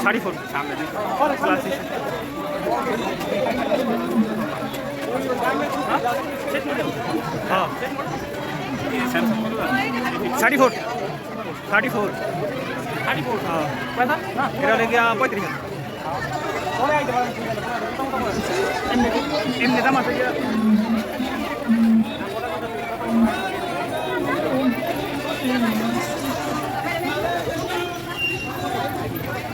যে বলতা সাড়ে ফোর সামনে ক্লাস হ্যাঁ সাড়ে four thirty four thirty four হ্যাঁ এটা লেগে পঁয়ত্রিশ এমনি দাম আছে কি?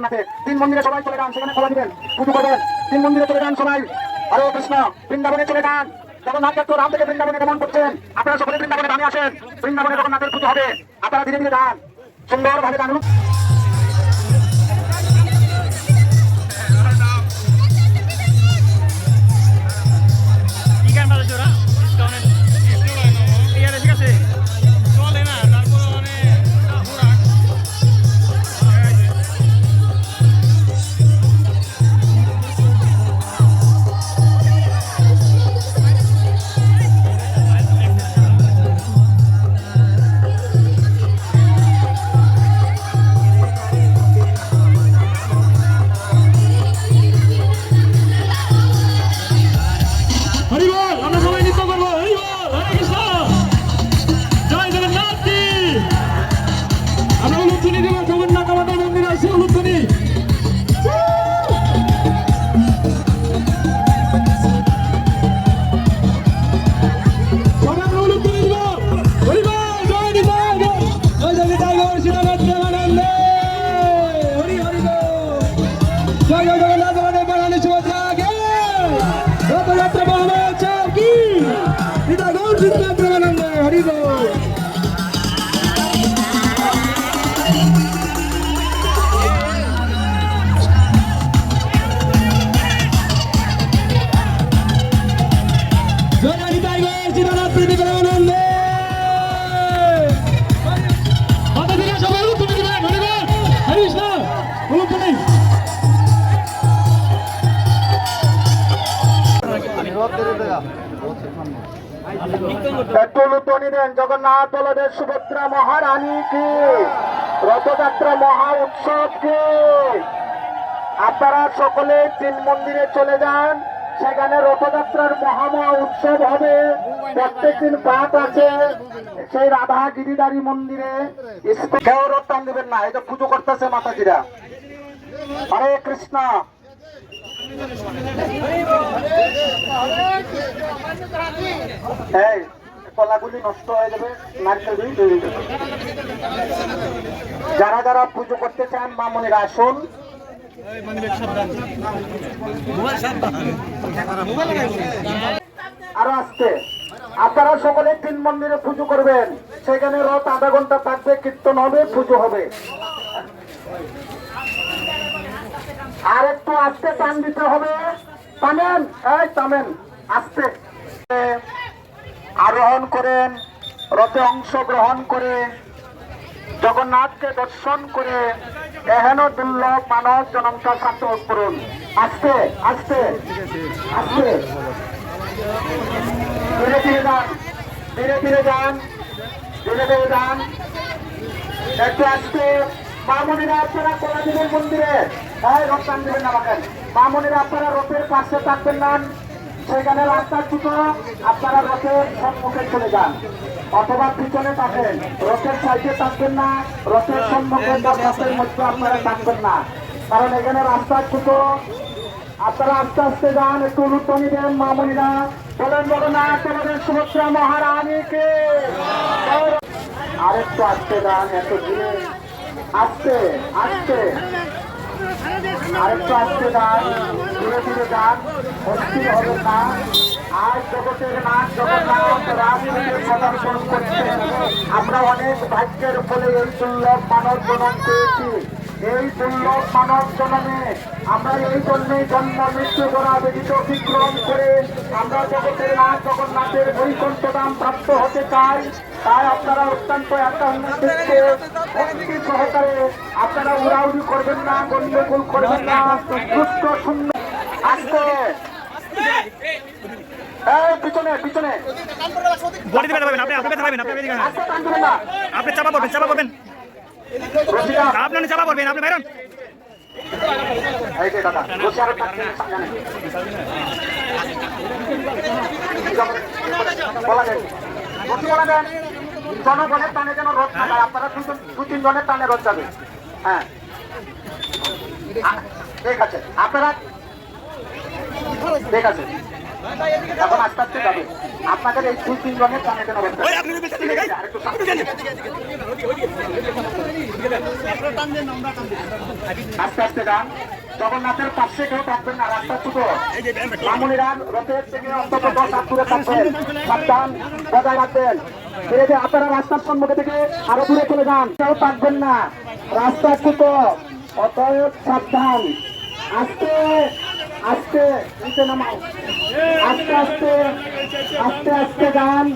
আমাদের জগন্নাথে তিন মন্দিরে সবাই চলে যান, সেখানে সবাই দিবেন। পুজো করবেন। তিন মন্দিরে চলে যান সবাই। হরে কৃষ্ণ, বৃন্দাবনে চলে যান। জগন্নাথকে তো রাম থেকে বৃন্দাবনে গমন করছেন। আপনারা সকলে বৃন্দাবনে দামে আসেন। বৃন্দাবনে জগন্নাথের পুজো হবে। আপনারা ধীরে ধীরে যান। সুন্দরভাবে যান। একটু দেন জগন্নাথ বলদেব সুভদ্রা মহারানী কি? রথযাত্রা মহা উৎসব কি? আপনারা সকলে তিন মন্দিরে চলে যান, সেখানে রথযাত্রার মহা মহা উৎসব হবে। প্রত্যেক দিন পাঠ আছে, সেই রাধা গিরিধারী মন্দিরে। কেউ রথ টান দিবেন না যে পুজো করতেছে মাতাজিরা। হরে কৃষ্ণ। এই কলাগুলি নষ্ট হয়ে যাবে নারকেল গুলি তৈরি যাবে। যারা যারা পুজো করতে চান, মা মামনিরা আসুন। আরও আসতে আপনারা সকলে তিন মন্দিরে পুজো করবেন। সেখানে রথ আধা ঘণ্টা থাকবে, কীর্তন হবে, পুজো হবে। আর একটু আস্তে টান দিতে হবে। টানেন এই টানেন আস্তে। আরোহণ করেন, রথে অংশগ্রহণ করে, জগন্নাথকে দর্শন করে, এহেন দুর্লভ মানব জনমটা সার্থক করুন। আস্তে আস্তে আস্তে। ধীরে ধীরে যান, ধীরে ধীরে যান, ধীরে ধীরে যান। একটু আসতে। মামনিরা আপনারা কলাদিনের মন্দিরে। হ্যাঁ রথ দেবেন না আমাকে মামনিরা আপনারা রথের পাশে থাকবেন না। সেখানে রাস্তার দুটো আপনারা রথের সম্মুখে চলে যান। অথবা পিছনে থাকেন। রথের সাইডে থাকবেন না, রথের সম্মুখে দরখাস্তের মধ্যে আপনারা থাকবেন না। কারণ এখানে রাস্তা দুটো আপনারা আস্তে আস্তে যান, একটু লুটনি দেন মামনিরা। বলেন জগন্নাথ তোমাদের সুভদ্রা মহারানীকে। আরেকটু আসতে দান এত দূরে আসতে আসতে। আরেকটু আসতে দান ধীরে ধীরে যান অস্থির হবে না। জগতের নাচ জগন্নাথ রাজনীতির করছে। আমরা অনেক ভাগ্যের ফলে এই দুর্লভ মানব জনম পেয়েছি। এই দুর্লভ মানব জনমে আমরা এই জন্যই জন্ম, মৃত্যু করা ব্যতীত করে আমরা জগতের নাচ জগন্নাথের বৈকুণ্ঠ দাম প্রাপ্ত হতে চাই। তাই আপনারা অত্যন্ত একটা ভক্তি সহকারে আপনারা উড়াউড়ি করবেন না গন্ডগোল করবেন না দুষ্ট শূন্য। আসতে। পিছনে আপনি আপনি ব্যথা পাবেন চাপা পড়বেন চাপা পড়বেন। রসিদা আপনি চাপা পড়বেন আপনি বাইরন। বলা যায়। জনগণের টানে যেন রোদ না যায় আপনারা দু তিনজনের টানে রোদ যাবে। হ্যাঁ। ঠিক আছে। আপনারা ঠিক আছে। এখন আস্তে আস্তে যাবে। আপনাদের এই দুই তিনজনের টানে যেন রোদ। আস্তে আস্তে যান। জগন্নাথের পাশে কেউ থাকবেন না রাস্তা ছোটো। মামুনিরা রথের থেকে অন্তত দশ হাত দূরে থাকবেন। সাবধান বজায় রাখবেন। ধীরে আপনারা রাস্তার সম্মুখে থেকে আরও দূরে চলে যান কেউ থাকবেন না রাস্তা ছোট অতএব সাবধান আস্তে আস্তে নিচে নামাও আস্তে আস্তে আস্তে আস্তে যান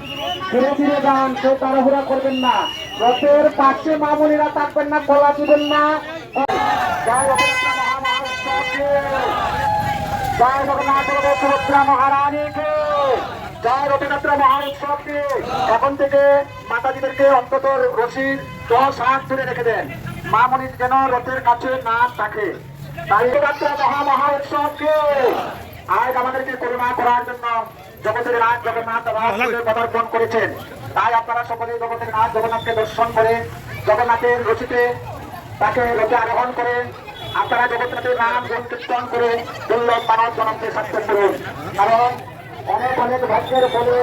ধীরে ধীরে যান কেউ তাড়াহুড়া করবেন না রথের পাশে মামুনিরা থাকবেন না কলা দিবেন না জয় জগন্নাথ মহামহোৎসবকে রথযাত্রা মহোৎসবকে এখন থেকে মাতাজিদেরকে অন্তত রশির দশ হাত ধরে রেখে দেন। মা মনির যেন রথের কাছে না থাকে। রথযাত্রা মহা মহোৎসবকে আজ আমাদেরকে করুণা করার জন্য জগতের রাজ জগন্নাথ পদার্পণ করেছেন। তাই আপনারা সকলে জগতের নাথ জগন্নাথকে দর্শন করে জগন্নাথের রচিতে তাকে রথে আরোহণ করে আপনারা জগন্নাথের নাম গুণ কীর্তন করে দুর্লভ মানব জনমকে সার্থক করুন। কারণ অনেক অনেক ভাগ্যের ফলে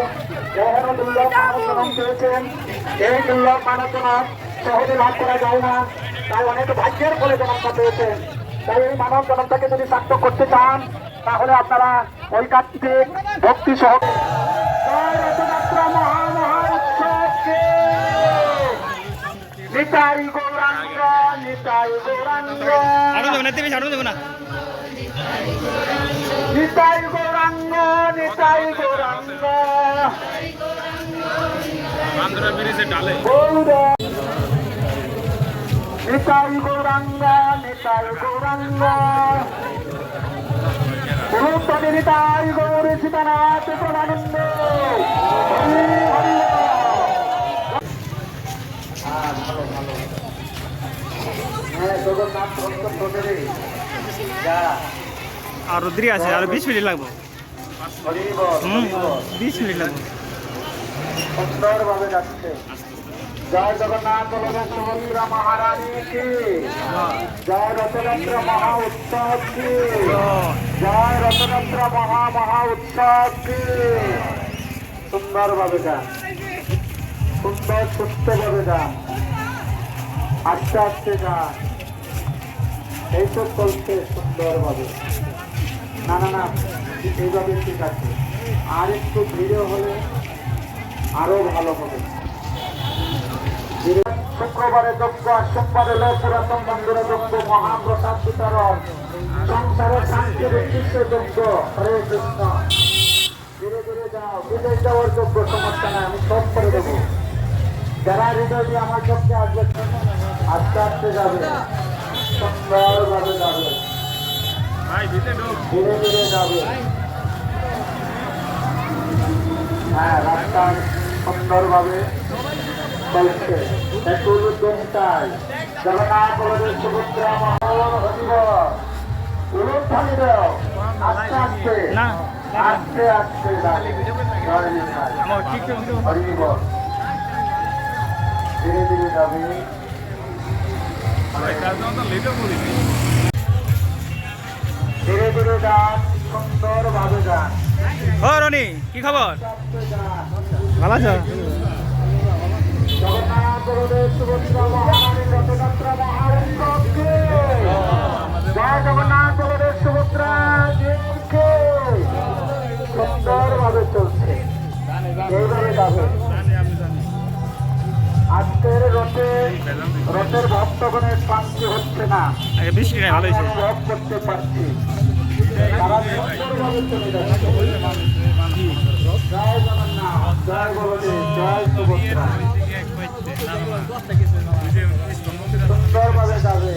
মানব জনম পেয়েছেন এই দুর্লভ মানব জনম সহজে লাভ করা যায় না। তাই অনেক ভাগ্যের ফলে জনমটা পেয়েছেন তাই এই মানব জনমটাকে যদি সার্থক করতে চান তাহলে আপনারা ঐকাত্মিক ভক্তি সহ নিতাই গৌরাঙ্গ নিতাই গৌরাঙ্গ আরও আরও দেবেন না নিতাই গৌরাঙ্গ। নিতাই গৌরাঙ্গ। গৌর নিতাই গৌরাঙ্গ নিতাই গৌরাঙ্গ। গুরুত্ব নিতাই গৌর সীতানাথ যারা আর দেরি আছে আর বিশ মিনিট লাগবে। হুম, বিশ মিনিট লাগবে। সুন্দরভাবে যাচ্ছে। জয় জগন্নাথ বলদেব সুভদ্রা মহারানী কি? জয় রথযাত্রা মহা উৎসব কি? জয় রথযাত্রা মহা মহা উৎসব কি? সুন্দরভাবে যান। সুন্দর, সুস্থভাবে যান। আস্তে আস্তে যান। এই তো চলছে সুন্দরভাবে। না না না। এইভাবে ঠিক আছে। আর একটু ধীরে হলে আরও ভালো হবে। শুক্রবারে যজ্ঞ, আর সোমবারে হলো পুরাতন মন্দিরে যজ্ঞ, মহাপ্রসাদ বিতরণ। সংসারে শান্তির উদ্দেশ্যে যজ্ঞ। হরে কৃষ্ণ। ধীরে ধীরে যাও। বিদেশ যাওয়ার যোগ্য সমস্যা নাই, আমি সব করে দেবো। যারা হৃদয় দিয়ে আমার চোখে আসবে, আস্তে আস্তে যাবে। সুন্দরভাবে যাবে। ধীরে ধীরে যাবে হ্যাঁ রাস্তা সুন্দরভাবে চলছে একটু উদ্যোগ জগন্নাথ সুভদ্রা মহল হরিব উলুধ্বনি দেও আস্তে ধীরে ধীরে যাবে ধীরে ধীরে যান সুন্দরভাবে যান। ও রনি কি খবর? ভালো আছো? জগন্নাথ গুরুদেব সুভদ্রা মহারানী ভক্তগণের পাশে হচ্ছে না। আচ্ছা, বৃষ্টি ভালোই করতে পারছি। সুন্দরভাবে যাবে।